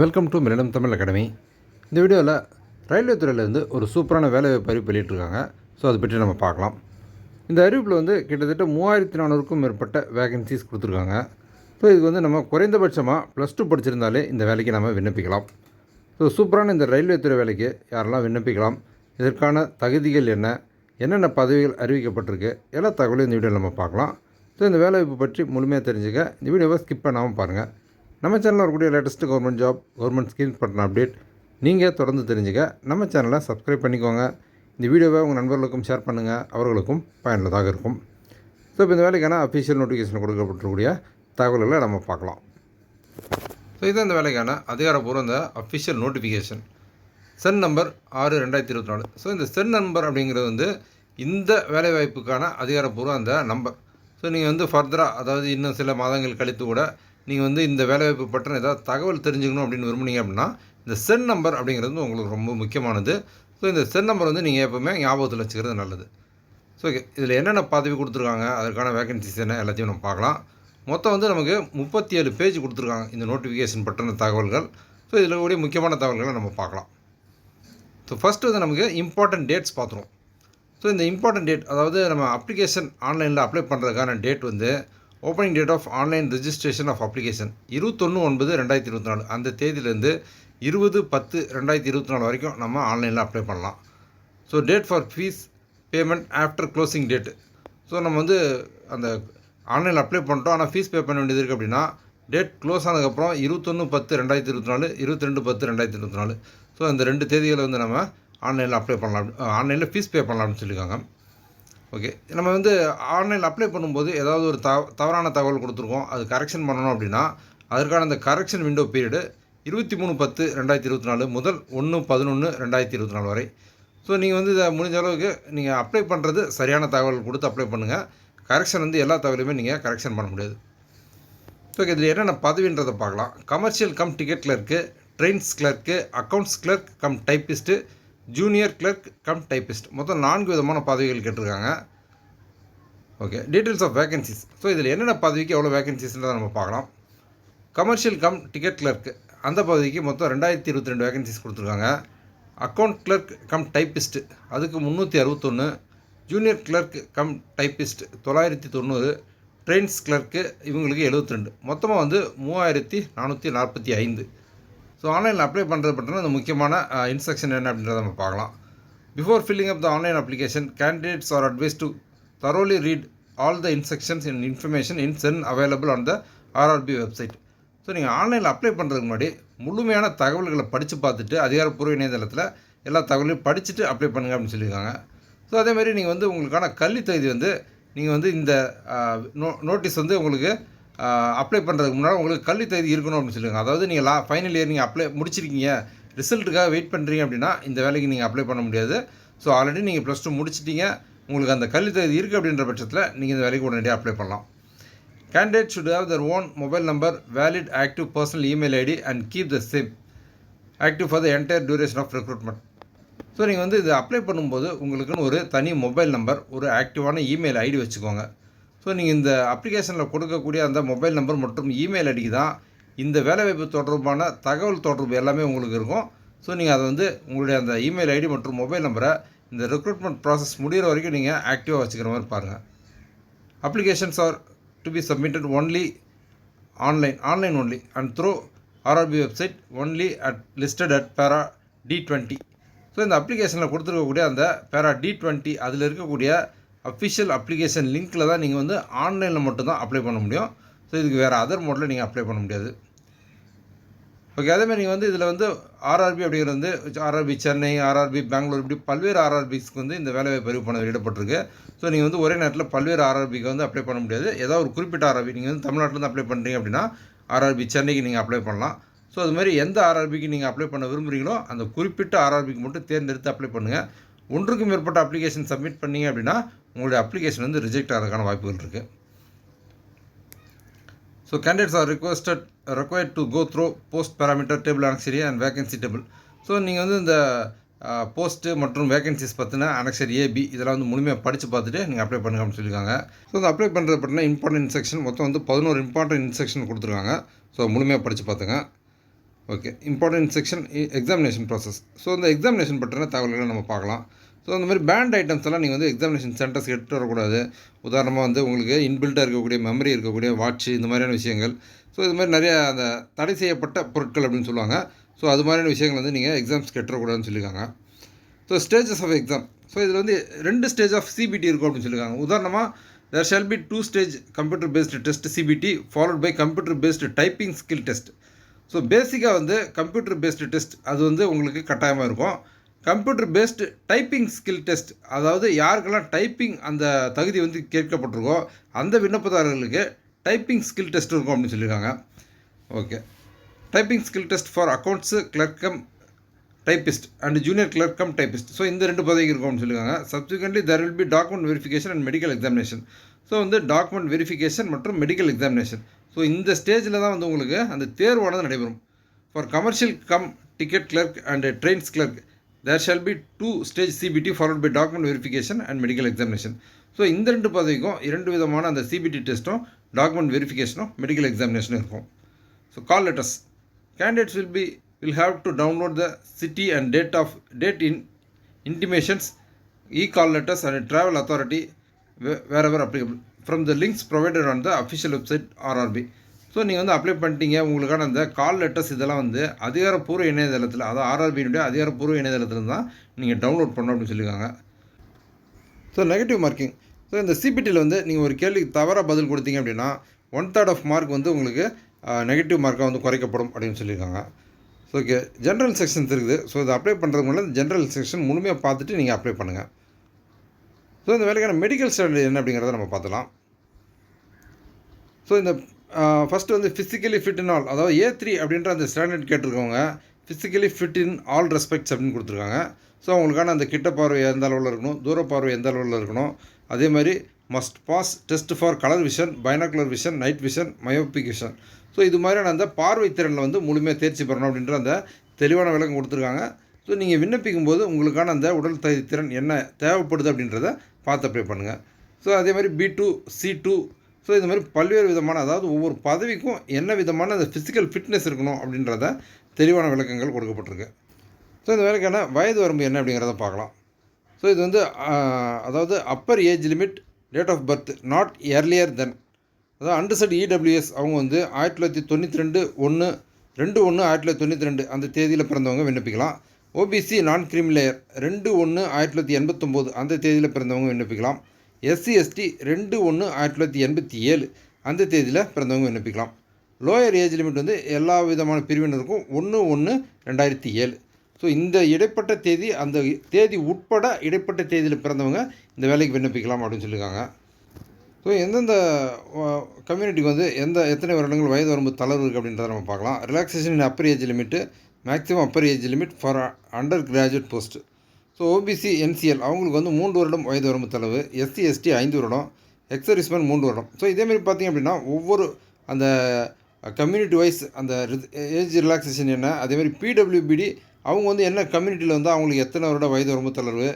Welcome to மிரடம் Tamil academy இந்த வீடியோவில் ரயில்வே துறையிலேருந்து ஒரு சூப்பரான வேலைவாய்ப்பு அறிவிப்பு வெளியிட்டிருக்காங்க. ஸோ அதை பற்றி நம்ம பார்க்கலாம். இந்த அறிவிப்பில் வந்து கிட்டத்தட்ட மூவாயிரத்தி நானூறுக்கும் மேற்பட்ட வேகன்சிஸ் கொடுத்துருக்காங்க. ஸோ இதுக்கு வந்து நம்ம குறைந்தபட்சமாக ப்ளஸ் டூ படிச்சிருந்தாலே இந்த வேலைக்கு நம்ம விண்ணப்பிக்கலாம். ஸோ சூப்பரான இந்த ரயில்வே துறை வேலைக்கு யாரெல்லாம் விண்ணப்பிக்கலாம் இதற்கான தகுதிகள் என்ன என்னென்ன பதவிகள் அறிவிக்கப்பட்டிருக்கு எல்லா தகவலையும் இந்த வீடியோவில் நம்ம பார்க்கலாம். ஸோ இந்த வேலைவாய்ப்பு பற்றி முழுமையாக தெரிஞ்சுக்க இந்த வீடியோவை ஸ்கிப் பண்ணாமல் பாருங்கள் நம்ம சேனலில் வரக்கூடிய latest government job government schemes பற்றின அப்டேட் நீங்கள் தொடர்ந்து தெரிஞ்சுக்க நம்ம சேனலை சப்ஸ்கிரைப் பண்ணிக்கோங்க. இந்த வீடியோவை உங்கள் நண்பர்களுக்கும் ஷேர் பண்ணுங்கள் அவர்களுக்கும் பயனுள்ளதாக இருக்கும். ஸோ இப்போ இந்த வேலைக்கான அஃபிஷியல் நோட்டிஃபிகேஷன் கொடுக்கப்பட்டிருக்கூடிய தகவல்களை நம்ம பார்க்கலாம். ஸோ இதுதான் இந்த வேலைக்கான அதிகாரப்பூர்வ இந்த அஃபிஷியல் நோட்டிஃபிகேஷன் சென் நம்பர் ஆறு ரெண்டாயிரத்தி இருபத்தி நாலு. ஸோ இந்த சென் நம்பர் அப்படிங்கிறது வந்து இந்த வேலைவாய்ப்புக்கான அதிகாரப்பூர்வ அந்த நம்பர் ஸோ நீங்கள் வந்து ஃபர்தராக அதாவது இன்னும் சில மாதங்கள் கழித்து கூட நீங்கள் வந்து இந்த வேலைவாய்ப்பு பற்றின ஏதாவது தகவல் தெரிஞ்சுக்கணும் அப்படின்னு விரும்புனீங்க அப்படின்னா இந்த சென் நம்பர் அப்படிங்கிறது வந்து உங்களுக்கு ரொம்ப முக்கியமானது. ஸோ இந்த சென் நம்பர் வந்து நீங்கள் எப்போவுமே ஞாபகத்தில் வச்சுக்கிறது நல்லது. So okay. இதில் என்னென்ன பதவி கொடுத்துருக்காங்க அதற்கான வேகன்சிஸ் என்ன எல்லாத்தையும் நம்ம பார்க்கலாம். மொத்தம் வந்து நமக்கு முப்பத்தி ஏழு பேஜ் கொடுத்துருக்காங்க இந்த நோட்டிஃபிகேஷன் பற்றின தகவல்கள். ஸோ இதில் கூடிய முக்கியமான தகவல்களை நம்ம பார்க்கலாம். ஸோ ஃபஸ்ட்டு வந்து நமக்கு இம்பார்ட்டன்ட் டேட்ஸ் பார்த்துருவோம். ஸோ இந்த இம்பார்ட்டன்ட் டேட் அதாவது நம்ம அப்ளிகேஷன் ஆன்லைனில் அப்ளை பண்ணுறதுக்கான டேட் வந்து opening date of online registration of application இருபத்தொன்று ஒன்பது ரெண்டாயிரத்தி இருபத்தி நாலு. அந்த தேதியிலேருந்து இருபது பத்து ரெண்டாயிரத்தி இருபத்தி நாலு வரைக்கும் நம்ம ஆன்லைனில் அப்ளை பண்ணலாம். So date for fees payment after closing date so நம்ம வந்து அந்த ஆன்லைனில் அப்ளை பண்ணிட்டோம். ஆனால் ஃபீஸ் பே பண்ண வேண்டியது இருக்குது அப்படின்னா டேட் க்ளோஸ் ஆனதுக்கப்புறம் இருபத்தொன்று பத்து ரெண்டாயிரத்தி இருபத்தி நாலு இருபத்தி ரெண்டு பத்து ரெண்டாயிரத்தி இருபத்தி நாலு. ஸோ அந்த ரெண்டு தேதிகளை வந்து நம்ம ஆன்லைனில் அப்ளை பண்ணலாம். ஆன்லைனில் ஃபீஸ் பே பண்ணலாம்னு சொல்லியிருக்காங்க. ஓகே நம்ம வந்து ஆன்லைனில் அப்ளை பண்ணும்போது ஏதாவது ஒரு தவ தவறான தகவல் கொடுத்துருக்கோம். அது கரெக்ஷன் பண்ணணும் அப்படின்னா அதற்கான அந்த கரெக்ஷன் விண்டோ பீரியடு இருபத்தி மூணு பத்து ரெண்டாயிரத்தி இருபத்தி நாலு முதல் ஒன்று பதினொன்று ரெண்டாயிரத்தி இருபத்தி நாலு வரை. ஸோ நீங்கள் வந்து இதை முடிஞ்ச அளவுக்கு நீங்கள் அப்ளை பண்ணுறது சரியான தகவல் கொடுத்து அப்ளை பண்ணுங்கள் கரெக்ஷன் வந்து எல்லா தகவலையுமே நீங்கள் கரெக்ஷன் பண்ண முடியாது. ஸோ இதில் என்னென்ன பதவின்றதை பார்க்கலாம். Commercial cum ticket clerk trains clerk accounts clerk cum typist junior clerk cum typist மொத்தம் நான்கு விதமான பதவிகள் கேட்டிருக்காங்க. Okay details of vacancies so இதில் என்னென்ன பதவிக்கு எவ்வளோ வேகன்சிஸ்ன்றதை நம்ம பார்க்கலாம். கமர்ஷியல் கம் டிக்கெட் கிளர்க் அந்த பதவிக்கு மொத்தம் ரெண்டாயிரத்தி இருபத்தி ரெண்டு வேகன்சிஸ் கொடுத்துருக்காங்க. அக்கௌண்ட் கிளர்க் கம் டைப்பிஸ்ட் அதுக்கு முந்நூற்றி அறுபத்தொன்று ஜூனியர் கிளர்க் கம் டைப்பிஸ்ட் தொள்ளாயிரத்தி தொண்ணூறு. ட்ரெயின்ஸ் கிளர்க்கு இவங்களுக்கு எழுபத்தி ரெண்டு. மொத்தமாக வந்து மூவாயிரத்தி நானூற்றி நாற்பத்தி ஐந்து. ஸோ ஆன்லைனில் அப்ளை பண்ணுறது பார்த்தோன்னா அந்த முக்கியமான இன்ஸ்ட்ரக்ஷன் என்ன அப்படின்றத நம்ம பார்க்கலாம். Before filling up the online application candidates are advise to thoroughly read all the instructions in information in CEN available on the RRB website so நீங்கள் ஆன்லைனில் அப்ளை பண்ணுறதுக்கு முன்னாடி முழுமையான தகவல்களை படித்து பார்த்துட்டு அதிகாரப்பூர்வ இணையதளத்தில் எல்லா தகவலையும் படிச்சுட்டு அப்ளை பண்ணுங்க அப்படின்னு சொல்லியிருக்காங்க. ஸோ அதேமாதிரி நீங்கள் வந்து உங்களுக்கான கல்வி தகுதி வந்து நீங்கள் வந்து இந்த நோ நோட்டீஸ் வந்து உங்களுக்கு அப்ளை பண்ணுறதுக்கு முன்னால் உங்களுக்கு கல்வி தகுதி இருக்கணும் அப்படின்னு சொல்லுங்கள் அதாவது நீங்கள் லா ஃபைனல் இயர் நீங்கள் அப்ளை முடிச்சிருக்கீங்க. ரிசல்ட்டுக்காக வெயிட் பண்ணுறீங்க அப்படின்னா இந்த வேலைக்கு நீங்கள் அப்ளை பண்ண முடியாது. ஸோ ஆல்ரெடி நீங்கள் ப்ளஸ் டூ முடிச்சிட்டீங்க. உங்களுக்கு அந்த கல்வி தகுதி இருக்குது அப்படின்ற பட்சத்தில் நீங்கள் இந்த வேலைக்கு உடனடியாக அப்ளை பண்ணலாம். Candidate should have their own mobile number valid active personal email ID and keep the same active for the entire duration of recruitment so நீங்கள் வந்து இது அப்ளை பண்ணும்போது உங்களுக்குன்னு ஒரு தனி மொபைல் நம்பர் ஒரு ஆக்டிவான இமெயில் ஐடி வச்சுக்கோங்க. ஸோ நீங்கள் இந்த அப்ளிகேஷனில் கொடுக்கக்கூடிய அந்த மொபைல் நம்பர் மற்றும் இமெயில் ஐடிக்கு தான் இந்த வேலைவாய்ப்பு தொடர்பான தகவல் தொடர்பு எல்லாமே உங்களுக்கு இருக்கும். ஸோ நீங்கள் அதை வந்து உங்களுடைய அந்த இமெயில் ஐடி மற்றும் மொபைல் நம்பரை இந்த ரெக்ரூட்மெண்ட் ப்ராசஸ் முடிகிற வரைக்கும் நீங்கள் ஆக்டிவாக வச்சுக்கிற மாதிரி பாருங்கள் applications are to be submitted only online online only and through RRB website only at listed at para D twenty so இந்த அப்ளிகேஷனில் கொடுத்துருக்கக்கூடிய அந்த பேரா டி டுவெண்ட்டி அதில் இருக்கக்கூடிய அஃபிஷியல் அப்ளிகேஷன் லிங்க்கில் தான் நீங்கள் வந்து ஆன்லைனில் மட்டும்தான் அப்ளை பண்ண முடியும். ஸோ இதுக்கு வேறு அதர் மோட்டில் நீங்கள் அப்ளை பண்ண முடியாது. ஓகே அதேமாதிரி நீங்கள் வந்து இதில் வந்து ஆர்ஆர்பி அப்படிங்கிறது வந்து ஆர்ஆர்பி சென்னை ஆர்ஆர்பி பெங்களூர் இப்படி பல்வேறு ஆர்ஆர்பிஸ்க்கு வந்து இந்த வேலைவாய்ப்பு அறிவு பண்ண வெளியிடப்பட்டிருக்கு ஸோ நீங்கள் வந்து ஒரே நேரத்தில் பல்வேறு ஆர்ஆர்பிக்கு வந்து அப்ளை பண்ண முடியாது. ஏதாவது ஒரு குறிப்பிட்ட ஆர்ஆர்பி நீங்கள் வந்து தமிழ்நாட்டிலேருந்து அப்ளை பண்ணுறீங்க அப்படின்னா ஆர்ஆர்பி சென்னைக்கு நீங்கள் அப்ளை பண்ணலாம். ஸோ அது மாதிரி எந்த ஆர்ஆர்பிக்கு நீங்கள் அப்ளை பண்ண விரும்புகிறீங்களோ அந்த குறிப்பிட்ட ஆர்ஆர்பிக்கு மட்டும் தேர்ந்தெடுத்து அப்ளை பண்ணுங்கள் ஒன்றுக்கும் மேற்பட்ட அப்ளிகேஷன் சப்மிட் பண்ணீங்க அப்படின்னா உங்களுடைய அப்ளிகேஷன் வந்து ரிஜெக்ட் ஆகிறதுக்கான வாய்ப்புகள் இருக்குது so candidates are requested required to go through post parameter table annexure and vacancy table so நீங்கள் வந்து இந்த போஸ்ட்டு மற்றும் வேகன்சிஸ் பற்றின அனக்சரி ஏபி இதெல்லாம் வந்து முழுமையாக படித்து பார்த்துட்டு நீங்கள் அப்ளை பண்ணுங்க அப்படின்னு சொல்லியிருக்காங்க. ஸோ இந்த அப்ளை பண்ணுறது பார்த்தீங்கன்னா இம்பார்ட்டன்ட் இன்ஸ்ட்ரக்ஷன் மொத்தம் வந்து பதினோரு இம்பார்ட்டன்ட் இன்ஸ்ட்ரக்ஷன் கொடுத்துருக்காங்க. ஸோ முழுமையாக படித்து பார்த்துங்க. Okay important section examination process so அந்த எக்ஸாமினேஷன் பற்றின தகவல்களை நம்ம பார்க்கலாம். ஸோ அந்த மாதிரி பேண்ட் ஐட்டம்ஸ் எல்லாம் நீங்கள் வந்து எக்ஸாமினேஷன் சென்டர்ஸ் எடுத்து வரக்கூடாது. உதாரணமாக வந்து உங்களுக்கு இன்பில்ட்டாக இருக்கக்கூடிய மெமரி இருக்கக்கூடிய வாட்ச் இந்த மாதிரியான விஷயங்கள். ஸோ இது மாதிரி நிறைய அந்த தடை செய்யப்பட்ட பொருட்கள் அப்படின்னு சொல்லுவாங்க. ஸோ அது மாதிரியான விஷயங்கள் வந்து நீங்கள் எக்ஸாம்ஸ் கெட்டுறக்கூடாதுன்னு சொல்லியிருக்காங்க. So stages of exam so இதில் வந்து ரெண்டு ஸ்டேஜ் ஆஃப் சிபிடி இருக்கும் அப்படின்னு சொல்லியிருக்காங்க. உதாரணமாக there shall be two stage computer based test CBT followed by computer based typing skill test so பேசிக்காக வந்து கம்ப்யூட்டர் பேஸ்டு டெஸ்ட் அது வந்து உங்களுக்கு கட்டாயமாக இருக்கும். Computer based typing skill test அதாவது யாருக்கெல்லாம் டைப்பிங் அந்த தகுதி வந்து கேட்கப்பட்டிருக்கோ அந்த விண்ணப்பதாரர்களுக்கு டைப்பிங் ஸ்கில் டெஸ்ட் இருக்கும் அப்படின்னு சொல்லியிருக்காங்க. Okay typing skill test for accounts clerk cum typist and junior clerk cum typist so இந்த ரெண்டு பதவிக்கு இருக்கும்னு சொல்லியிருக்காங்க. Subsequently there will be document verification and medical examination so வந்து டாக்குமெண்ட் வெரிஃபிகேஷன் மற்றும் மெடிக்கல் எக்ஸாமினேஷன் ஸோ இந்த ஸ்டேஜில் தான் வந்து உங்களுக்கு அந்த தேர்வானது நடைபெறும். For commercial cum ticket clerk and trains clerk there shall be two stage CBT followed by document verification and medical examination so இந்த ரெண்டு பதவிக்கும் இரண்டு விதமான அந்த சிபிடி டெஸ்ட்டும் டாக்குமெண்ட் வெரிஃபிகேஷனும் மெடிக்கல் எக்ஸாமினேஷனும் இருக்கும். So call letters candidates will be will have to download the city and date of date in intimations e-call letters and travel authority whe- wherever applicable. From the links provided on the official website RRB so நீங்கள் வந்து apply பண்ணிட்டீங்க. உங்களுக்கான அந்த கால் letters இதெல்லாம் வந்து அதிகாரப்பூர்வ இணையதளத்தில் அதாவது ஆர்ஆர்பியினுடைய அதிகாரப்பூர்வ இணையதளத்தில் தான் நீங்கள் டவுன்லோட் பண்ணணும் அப்படின்னு சொல்லியிருக்காங்க. ஸோ நெகட்டிவ் மார்க்கிங் ஸோ இந்த சிபிடியில் வந்து நீங்கள் ஒரு கேள்விக்கு தவறாக பதில் கொடுத்தீங்க அப்படின்னா ஒன் தேர்ட் ஆஃப் மார்க் வந்து உங்களுக்கு நெகட்டிவ் மார்க்காக வந்து குறைக்கப்படும் அப்படின்னு சொல்லியிருக்காங்க. ஸோ ஓகே ஜென்ரல் செக்ஷன்ஸ் இருக்குது. ஸோ இதை அப்ளை பண்ணுறதுக்கு முன்னாடி ஜென்ரல் செக்ஷன் முழுமையாக பார்த்துட்டு நீங்கள் அப்ளை பண்ணுங்கள் ஸோ இந்த வேலைக்கான மெடிக்கல் ஸ்டாண்டர்ட் என்ன அப்படிங்கிறத நம்ம பார்த்தலாம் ஸோ இந்த ஃபஸ்ட்டு வந்து ஃபிசிக்கலி ஃபிட் இன் ஆல் அதாவது ஏ த்ரீ அப்படின்ற அந்த standard கேட்டிருக்கவங்க physically fit in all respects அப்படின்னு கொடுத்துருக்காங்க. ஸோ அவங்களுக்கான அந்த கிட்ட பார்வை எந்த அளவில் இருக்கணும் தூர பார்வை எந்த அளவில் இருக்கணும் அதே மாதிரி must pass test for colour vision binocular vision night vision myopic vision so இது மாதிரியான அந்த பார்வை திறனில் வந்து முழுமையாக தேர்ச்சி பெறணும் அப்படின்ற அந்த தெளிவான விளக்கம் கொடுத்துருக்காங்க. ஸோ நீங்கள் விண்ணப்பிக்கும் போது உங்களுக்கான அந்த உடல் திறன் என்ன தேவைப்படுது அப்படின்றத பார்த்து அப்ளை பண்ணுங்கள் ஸோ அதே மாதிரி B two C two so இது மாதிரி பல்வேறு விதமான அதாவது ஒவ்வொரு பதவிக்கும் என்ன விதமான அந்த ஃபிசிக்கல் ஃபிட்னஸ் இருக்கணும் அப்படின்றத தெளிவான விளக்கங்கள் கொடுக்கப்பட்டிருக்கு. ஸோ இந்த வேலைக்கான வயது வரம்பு என்ன அப்படிங்கிறத பார்க்கலாம். ஸோ இது வந்து அதாவது upper age limit date of birth not earlier than அதாவது அண்டர்சட் இடபிள்யூஎஸ் அவங்க வந்து ஆயிரத்தி தொள்ளாயிரத்தி தொண்ணூற்றி ரெண்டு ஒன்று ரெண்டு ஒன்று ஆயிரத்தி தொள்ளாயிரத்தி தொண்ணூற்றி ரெண்டு அந்த தேதியில் பிறந்தவங்க விண்ணப்பிக்கலாம். ஓபிசி நான் கிரிமிலேயர் ரெண்டு ஒன்று ஆயிரத்தி தொள்ளாயிரத்தி எண்பத்தொம்போது அந்த தேதியில் பிறந்தவங்க விண்ணப்பிக்கலாம். எஸ்சி எஸ்டி ரெண்டு ஒன்று ஆயிரத்தி தொள்ளாயிரத்தி எண்பத்தி ஏழு அந்த தேதியில் பிறந்தவங்க விண்ணப்பிக்கலாம். லோயர் ஏஜ் லிமிட் வந்து எல்லா விதமான பிரிவினருக்கும் ஒன்று ஒன்று ரெண்டாயிரத்தி ஏழு. ஸோ இந்த இடைப்பட்ட தேதி அந்த தேதி உட்பட இடைப்பட்ட தேதியில் பிறந்தவங்க இந்த வேலைக்கு விண்ணப்பிக்கலாம் அப்படின்னு சொல்லியிருக்காங்க. ஸோ எந்தெந்த கம்யூனிட்டிக்கு வந்து எந்த எத்தனை வருடங்கள் வயது வரம்பு தளர்வு இருக்குது அப்படின்றத நம்ம பார்க்கலாம். Relaxation upper age limit maximum upper age limit for under graduate post so OBC NCL அவங்களுக்கு வந்து மூன்று வருடம் வயது வரம்பு தளர்வு எஸ்சி எஸ்டி ஐந்து வருடம். எக்ஸர்விஸ்மேன் மூன்று வருடம். ஸோ இதேமாரி பார்த்திங்க அப்படின்னா ஒவ்வொரு அந்த கம்யூனிட்டி வைஸ் அந்த ஏஜ் ரிலாக்ஸேஷன் என்ன அதேமாதிரி பிடபிள்யூபிடி அவங்க வந்து என்ன கம்யூனிட்டியில் வந்து அவங்களுக்கு எத்தனை வருட வயது வரம்பு தளர்வு?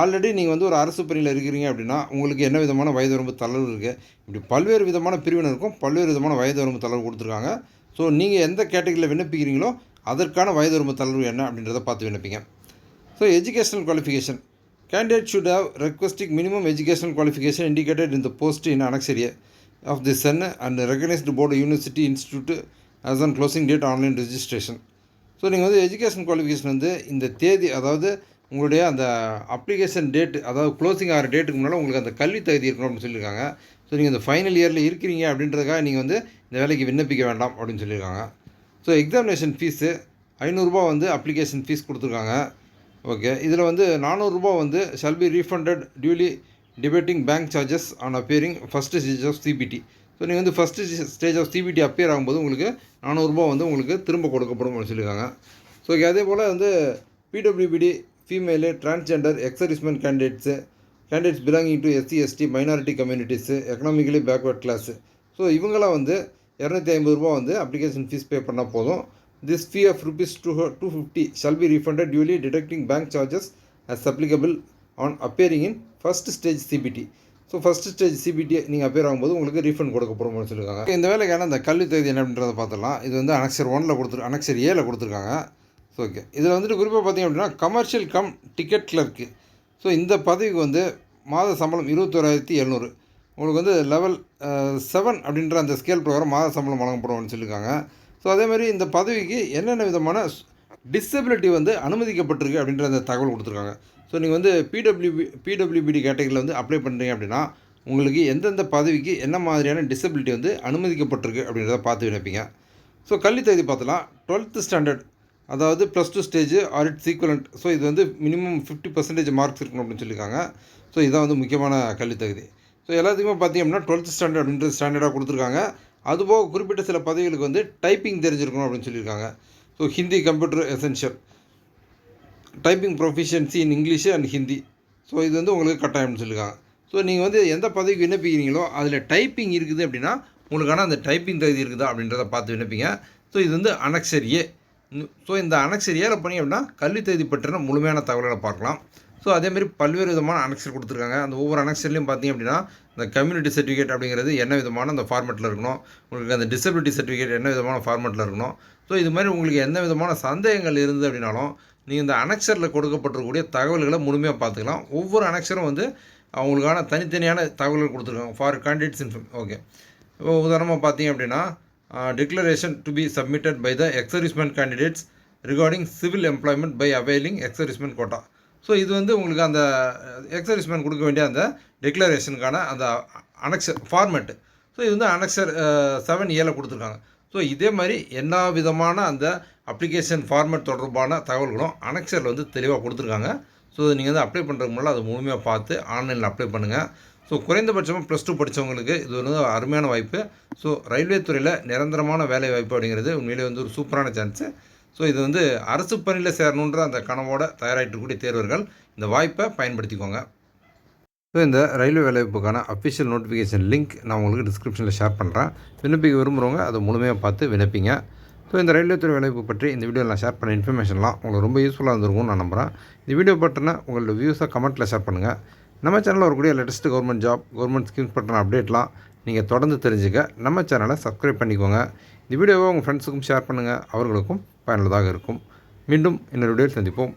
ஆல்ரெடி நீங்கள் வந்து ஒரு அரசு பணியில் இருக்கிறீங்க அப்படின்னா உங்களுக்கு என்ன விதமான வயது வரம்பு தளர்வு இருக்குது இப்படி பல்வேறு விதமான பிரிவினருக்கும் பல்வேறு விதமான வயது வரம்பு தளர்வு கொடுத்துருக்காங்க. ஸோ நீங்கள் எந்த கேட்டகரியில் விண்ணப்பிக்கிறீங்களோ அதற்கான வயது வரம்பு தளர்வு என்ன அப்படின்றத பார்த்து விண்ணப்பிங்க. So educational qualification candidate should have requesting minimum educational qualification indicated in the post in annexure A of the CEN and recognised board university institute as on closing date online registration so நீங்கள் வந்து education qualification வந்து இந்த தேதி அதாவது உங்களுடைய அந்த application date அதாவது closing ஆகிற டேட்டுக்கு முன்னால் உங்களுக்கு அந்த கல்வி தகுதி இருக்கணும் அப்படின்னு சொல்லியிருக்காங்க. ஸோ நீங்கள் இந்த ஃபைனல் இயரில் இருக்கிறீங்க அப்படின்றதுக்காக நீங்கள் வந்து இந்த வேலைக்கு விண்ணப்பிக்க வேண்டாம் அப்படின்னு சொல்லியிருக்காங்க. ஸோ எக்ஸாமினேஷன் ஃபீஸு ஐநூறுரூபா வந்து அப்ளிகேஷன் ஃபீஸ் கொடுத்துருக்காங்க. ஓகே இதில் வந்து நானூறுரூபா வந்து shall be refunded duly deducting bank charges on appearing first stage of CBT so நீங்கள் வந்து first stage of CBT appear ஆகும்போது உங்களுக்கு நானூறுரூபா வந்து உங்களுக்கு திரும்ப கொடுக்கப்படும் சொல்லியிருக்காங்க. ஸோ அதே போல் வந்து PWBD female transgender ex servicemen candidates candidates belonging to SC ST minority communities economically backward class so இவங்களாம் வந்து இரநூத்தி ஐம்பது ரூபா வந்து அப்ளிகேஷன் ஃபீஸ் பே பண்ணால் போதும். This fee of rupees two two fifty shall be refunded duly deducting bank charges as applicable on appearing in first stage CBT so first stage CBT நீங்கள் appear ஆகும்போது உங்களுக்கு ரீஃபண்ட் கொடுக்கப்படும்னு சொல்லியிருக்காங்க. இந்த வேலைக்கான அந்த கல்வி தகுதி என்ன அப்படின்றத பார்த்துலாம் இது வந்து அனக்சர் ஒனில் கொடுத்துரு அனக்சர் ஏல கொடுத்துருக்காங்க. ஸோ ஓகே இதில் வந்துட்டு குறிப்பாக பார்த்தீங்க அப்படின்னா commercial cum ticket clerk so இந்த பதவிக்கு வந்து மாத சம்பளம் இருபத்தோராயிரத்தி எழுநூறு. உங்களுக்கு வந்து லெவல் செவன் அப்படின்ற அந்த ஸ்கேல் பிரகாரம் மாத சம்பளம் வழங்கப்படும்னு சொல்லியிருக்காங்க. ஸோ அதேமாதிரி இந்த பதவிக்கு என்னென்ன விதமான டிசபிலிட்டி வந்து அனுமதிக்கப்பட்டிருக்கு அப்படின்ற அந்த தகவல் கொடுத்துருக்காங்க. ஸோ நீங்கள் வந்து பிடபிள்யூபி பிடபிள்யூபிடி கேட்டகரியில் வந்து அப்ளை பண்ணுறீங்க அப்படின்னா உங்களுக்கு எந்தெந்த பதவிக்கு என்ன மாதிரியான டிசபிலிட்டி வந்து அனுமதிக்கப்பட்டிருக்கு அப்படின்றத பார்த்து விண்ணப்பிங்க. ஸோ கல்வி தகுதி பார்த்தலாம். டுவெல்த்து ஸ்டாண்டர்ட் அதாவது plus two stage or its equivalent so இது வந்து மினிமம் ஃபிஃப்டி பர்சன்டேஜ் மார்க்ஸ் இருக்கணும் அப்படின்னு சொல்லியிருக்காங்க. ஸோ இதான் வந்து முக்கியமான கல்வி தகுதி. ஸோ எல்லாத்துக்குமே பார்த்திங்க அப்படின்னா டுவெல்த் ஸ்டாண்டர்ட் அப்படின்ற ஸ்டாண்டர்டாக கொடுத்துருக்காங்க. அதுபோக குறிப்பிட்ட சில பதவிகளுக்கு வந்து டைப்பிங் தெரிஞ்சிருக்கணும் அப்படின்னு சொல்லியிருக்காங்க. So Hindi computer essential typing proficiency in English and Hindi so இது வந்து உங்களுக்கு கட்டாயம்னு சொல்லியிருக்காங்க. ஸோ நீங்கள் வந்து எந்த பதவிக்கு விண்ணப்பிக்கிறீங்களோ அதில் டைப்பிங் இருக்குது அப்படின்னா உங்களுக்கான அந்த டைப்பிங் தகுதி இருக்குதா அப்படின்றத பார்த்து விண்ணப்பிங்க. ஸோ இது வந்து அனக்சரியே ஸோ இந்த அனக்ஷர் பண்ணி அப்படின்னா கல்வி தகுதி பற்றின முழுமையான தகவல்களை பார்க்கலாம். ஸோ அதேமாதிரி பல்வேறு விதமான அனெக்சர் கொடுத்துருக்காங்க. அந்த ஒவ்வொரு அனெக்சர்லையும் பார்த்தீங்க அப்படின்னா இந்த கம்யூனிட்டி சர்டிஃபிகேட் அப்படிங்கிறது என்ன விதமான அந்த ஃபார்மெட்டில் இருக்கணும்? உங்களுக்கு அந்த டிசபிலிட்டி சர்டிஃபிகேட் என்ன விதமான ஃபார்மெட்டில் இருக்கணும்? ஸோ இது மாதிரி உங்களுக்கு எந்த விதமான சந்தேகங்கள் இருந்தது அப்படின்னாலும் நீங்கள் இந்த அனெக்சரில் கொடுக்கப்பட்டிருக்கக்கூடிய தகவல்களை முழுமையாக பார்த்துக்கலாம். ஒவ்வொரு அனெக்சரும் வந்து அவங்களுக்கான தனித்தனியான தகவல்கள் கொடுத்துருக்காங்க. ஃபார் கேண்டிடேட்ஸ் இன்ஃபர்ம் ஓகே இப்போ உதாரணமாக பார்த்தீங்க அப்படின்னா declaration to be submitted by the ex servicemen candidates regarding civil employment by availing ex servicemen quota so இது வந்து உங்களுக்கு அந்த எக்ஸர்விஸ்மேன் கொடுக்க வேண்டிய அந்த டிக்ளரேஷனுக்கான அந்த அனெக்சர் ஃபார்மெட்டு ஸோ இது வந்து அனெக்சர் செவன் ஏல கொடுத்துருக்காங்க. ஸோ இதே மாதிரி எல்லா விதமான அந்த அப்ளிகேஷன் ஃபார்மேட் தொடர்பான தகவல்களும் அனெக்சரில் வந்து தெளிவாக கொடுத்துருக்காங்க. ஸோ நீங்கள் வந்து அப்ளை பண்ணுறதுக்கு முன்னாடி அதை முழுமையாக பார்த்து ஆன்லைனில் அப்ளை பண்ணுங்கள் ஸோ குறைந்தபட்சமாக ப்ளஸ் டூ படித்தவங்களுக்கு இது வந்து அருமையான வாய்ப்பு. ஸோ ரயில்வே துறையில் நிரந்தரமான வேலை வாய்ப்பு அப்படிங்கிறது உண்மையிலே வந்து ஒரு சூப்பரான சான்ஸு ஸோ இது வந்து அரசு பணியில் சேரணுன்ற அந்த கனவோட தயாராகிட்டு தேர்வர்கள் இந்த வாய்ப்பை பயன்படுத்திக்கோங்க. ஸோ இந்த ரயில்வே வேலைவாய்ப்புக்கான அஃபிஷியல் நோட்டிஃபிகேஷன் லிங்க் நான் உங்களுக்கு டிஸ்கிரிப்ஷனில் ஷேர் பண்ணுறேன் விண்ணப்பிக்க விரும்புகிறவங்க அதை முழுமையாக பார்த்து விண்ணப்பிங்க. ஸோ இந்த ரயில்வே துறை வேலைவாய்ப்பு பற்றி இந்த வீடியோவில் நான் ஷேர் பண்ண இன்ஃபர்மேஷன்லாம் உங்களுக்கு ரொம்ப யூஸ்ஃபுல்லாக இருந்திருக்கும்னு நான் நம்புகிறேன் இந்த வீடியோ பற்றின உங்களோட வியூஸாக கமெண்ட்டில் ஷேர் பண்ணுங்கள் நம்ம சேனலில் வரக்கூடிய latest government job government schemes பற்றின அப்டேட்லாம் நீங்கள் தொடர்ந்து தெரிஞ்சுக்க நம்ம சேனலை சப்ஸ்கிரைப் பண்ணிக்கோங்க. இந்த வீடியோவை உங்கள் ஃப்ரெண்ட்ஸுக்கும் ஷேர் பண்ணுங்கள் அவர்களுக்கும் பயனுள்ளதாக இருக்கும். மீண்டும் இன்னொரு வீடியோவில் சந்திப்போம்.